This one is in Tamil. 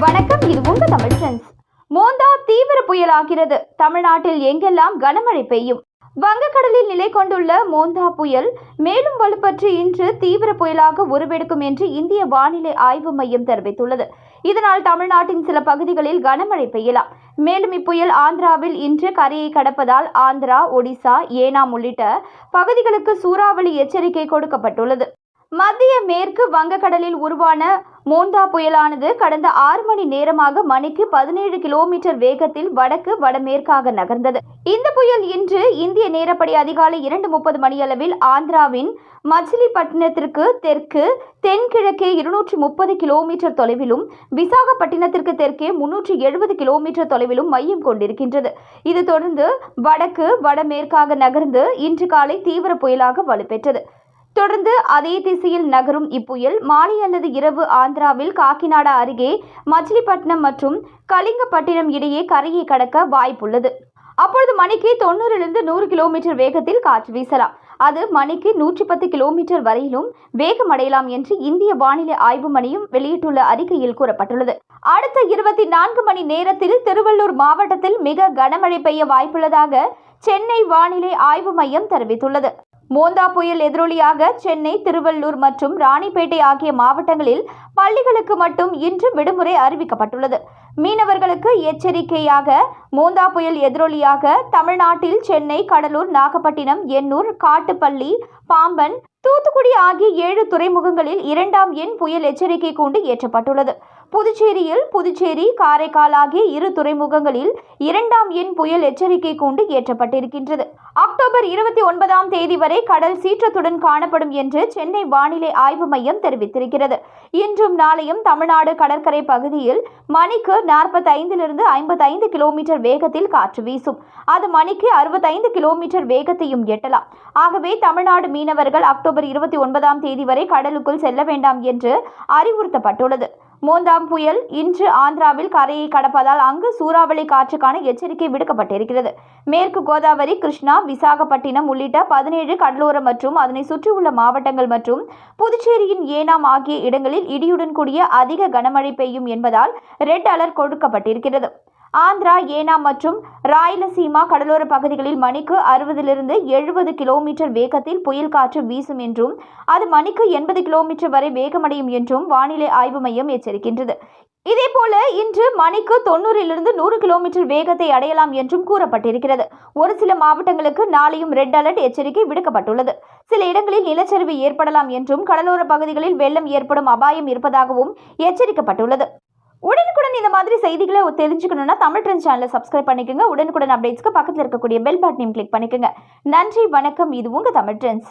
வணக்கம் இது உங்க தமிழ் ட்ரெண்ட்ஸ் மோந்தா தீவிர புயலாகிறது. தமிழ்நாட்டில் எங்கெல்லாம் கனமழை பெய்யும்? வங்கக்கடலில் நிலை கொண்டுள்ள மோந்தா புயல் மேலும் வலுப்பற்று இன்று தீவிர புயலாக உருவெடுக்கும் என்று இந்திய வானிலை ஆய்வு மையம் தெரிவித்துள்ளது. இதனால் தமிழ்நாட்டின் சில பகுதிகளில் கனமழை பெய்யலாம். மேலும் இப்புயல் ஆந்திராவில் இன்று கரையை கடப்பதால் ஆந்திரா ஒடிசா ஏனாம் உள்ளிட்ட பகுதிகளுக்கு சூறாவளி எச்சரிக்கை கொடுக்கப்பட்டுள்ளது. மத்திய மேற்கு வங்கக்கடலில் உருவான மோந்தா புயலானது கடந்த ஆறு மணி நேரமாக மணிக்கு பதினேழு கிலோமீட்டர் வேகத்தில் வடக்கு வடமேற்காக நகர்ந்தது. இந்த புயல் இன்று இந்திய நேரப்படி அதிகாலை இரண்டு முப்பது மணியளவில் ஆந்திராவின் மச்சிலிப்பட்டினத்திற்கு தெற்கு தென்கிழக்கே இருநூற்றி முப்பது கிலோமீட்டர் தொலைவிலும் விசாகப்பட்டினத்திற்கு தெற்கே முன்னூற்றி எழுபது கிலோமீட்டர் தொலைவிலும் மையம் கொண்டிருக்கின்றது. இது தொடர்ந்து வடக்கு வடமேற்காக நகர்ந்து இன்று காலை தீவிர புயலாக வலுப்பெற்றது. தொடர்ந்து அதே திசையில் நகரும் இப்புயல் மாலை அல்லது இரவு ஆந்திராவில் காக்கிநாடா அருகே மச்சிலிப்பட்டினம் மற்றும் கலிங்கப்பட்டினம் இடையே கரையை கடக்க வாய்ப்புள்ளது. அப்பொழுது மணிக்கு தொண்ணூறிலிருந்து நூறு கிலோமீட்டர் வேகத்தில் காற்று வீசலாம். அது மணிக்கு நூற்றி பத்து கிலோமீட்டர் வரையிலும் வேகமடையலாம் என்று இந்திய வானிலை ஆய்வு மையம் வெளியிட்டுள்ள அறிக்கையில் கூறப்பட்டுள்ளது. அடுத்த இருபத்தி நான்கு மணி நேரத்தில் திருவள்ளூர் மாவட்டத்தில் மிக கனமழை பெய்ய வாய்ப்புள்ளதாக சென்னை வானிலை ஆய்வு மையம் தெரிவித்துள்ளது. மோந்தா புயல் எதிரொலியாக சென்னை திருவள்ளூர் மற்றும் ராணிப்பேட்டை ஆகிய மாவட்டங்களில் பள்ளிகளுக்கு மட்டும் இன்று விடுமுறை அறிவிக்கப்பட்டுள்ளது. மீனவர்களுக்கு எச்சரிக்கையாக மோந்தா புயல் எதிரொலியாக தமிழ்நாட்டில் சென்னை கடலூர் நாகப்பட்டினம் எண்ணூர் காட்டுப்பள்ளி பாம்பன் தூத்துக்குடி ஆகிய ஏழு துறைமுகங்களில் இரண்டாம் எண் புயல் எச்சரிக்கை கூண்டு ஏற்றப்பட்டுள்ளது. புதுச்சேரியில் புதுச்சேரி காரைக்கால் ஆகிய இரு துறைமுகங்களில் இரண்டாம் எண் புயல் எச்சரிக்கை கூண்டு ஏற்றப்பட்டிருக்கின்றது. அக்டோபர் இருபத்தி ஒன்பதாம் தேதி வரை கடல் சீற்றத்துடன் காணப்படும் என்று சென்னை வானிலை ஆய்வு மையம் தெரிவித்திருக்கிறது. இன்று இன்றும் நாளையும் தமிழ்நாடு கடற்கரை பகுதியில் மணிக்கு நாற்பத்தைந்திலிருந்து ஐம்பத்தைந்து கிலோமீட்டர் வேகத்தில் காற்று வீசும். அது மணிக்கு அறுபத்தைந்து கிலோமீட்டர் வேகத்தையும் எட்டலாம். ஆகவே தமிழ்நாடு மீனவர்கள் அக்டோபர் இருபத்தி ஒன்பதாம் தேதி வரை கடலுக்குள் செல்ல வேண்டாம் என்று அறிவுறுத்தப்பட்டுள்ளது. மூன்றாம் புயல் இன்று ஆந்திராவில் கரையை கடப்பதால் அங்கு சூறாவளி காற்றுக்கான எச்சரிக்கை விடுக்கப்பட்டிருக்கிறது. மேற்கு கோதாவரி கிருஷ்ணா விசாகப்பட்டினம் உள்ளிட்ட பதினேழு கடலோர மற்றும் அதனை சுற்றியுள்ள மாவட்டங்கள் மற்றும் புதுச்சேரியின் ஏனாம் ஆகிய இடங்களில் இடியுடன் கூடிய அதிக கனமழை பெய்யும் என்பதால் ரெட் அலர்ட் கொடுக்கப்பட்டிருக்கிறது. ஆந்திரா ஏனாம் மற்றும் ராயலசீமா கடலோர பகுதிகளில் மணிக்கு அறுபதிலிருந்து எழுபது கிலோமீட்டர் வேகத்தில் புயல் காற்று வீசும் என்றும் அது மணிக்கு எண்பது கிலோமீட்டர் வரை வேகமடையும் என்றும் வானிலை ஆய்வு மையம் எச்சரிக்கின்றது. இதேபோல இன்று மணிக்கு தொண்ணூறிலிருந்து நூறு கிலோமீட்டர் வேகத்தை அடையலாம் என்றும் கூறப்பட்டிருக்கிறது. ஒரு சில மாவட்டங்களுக்கு நாளையும் ரெட் அலர்ட் எச்சரிக்கை விடுக்கப்பட்டுள்ளது. சில இடங்களில் நிலச்சரிவு ஏற்படலாம் என்றும் கடலோர பகுதிகளில் வெள்ளம் ஏற்படும் அபாயம் இருப்பதாகவும் எச்சரிக்கப்பட்டுள்ளது. உடனுக்குடன் இந்த மாதிரி செய்திகளை தெரிஞ்சுக்கணும்னா தமிழ் ட்ரெண்ட் சேனலை சப்ஸ்கிரைப் பண்ணிக்கோங்க. உடனுக்குடன் அப்டேட்ஸ்க்கு பக்கத்தில் இருக்கக்கூடிய பெல் பட்டனையும் கிளிக் பண்ணிக்கோங்க. நன்றி வணக்கம். இது உங்க தமிழ் ட்ரெண்ட்ஸ்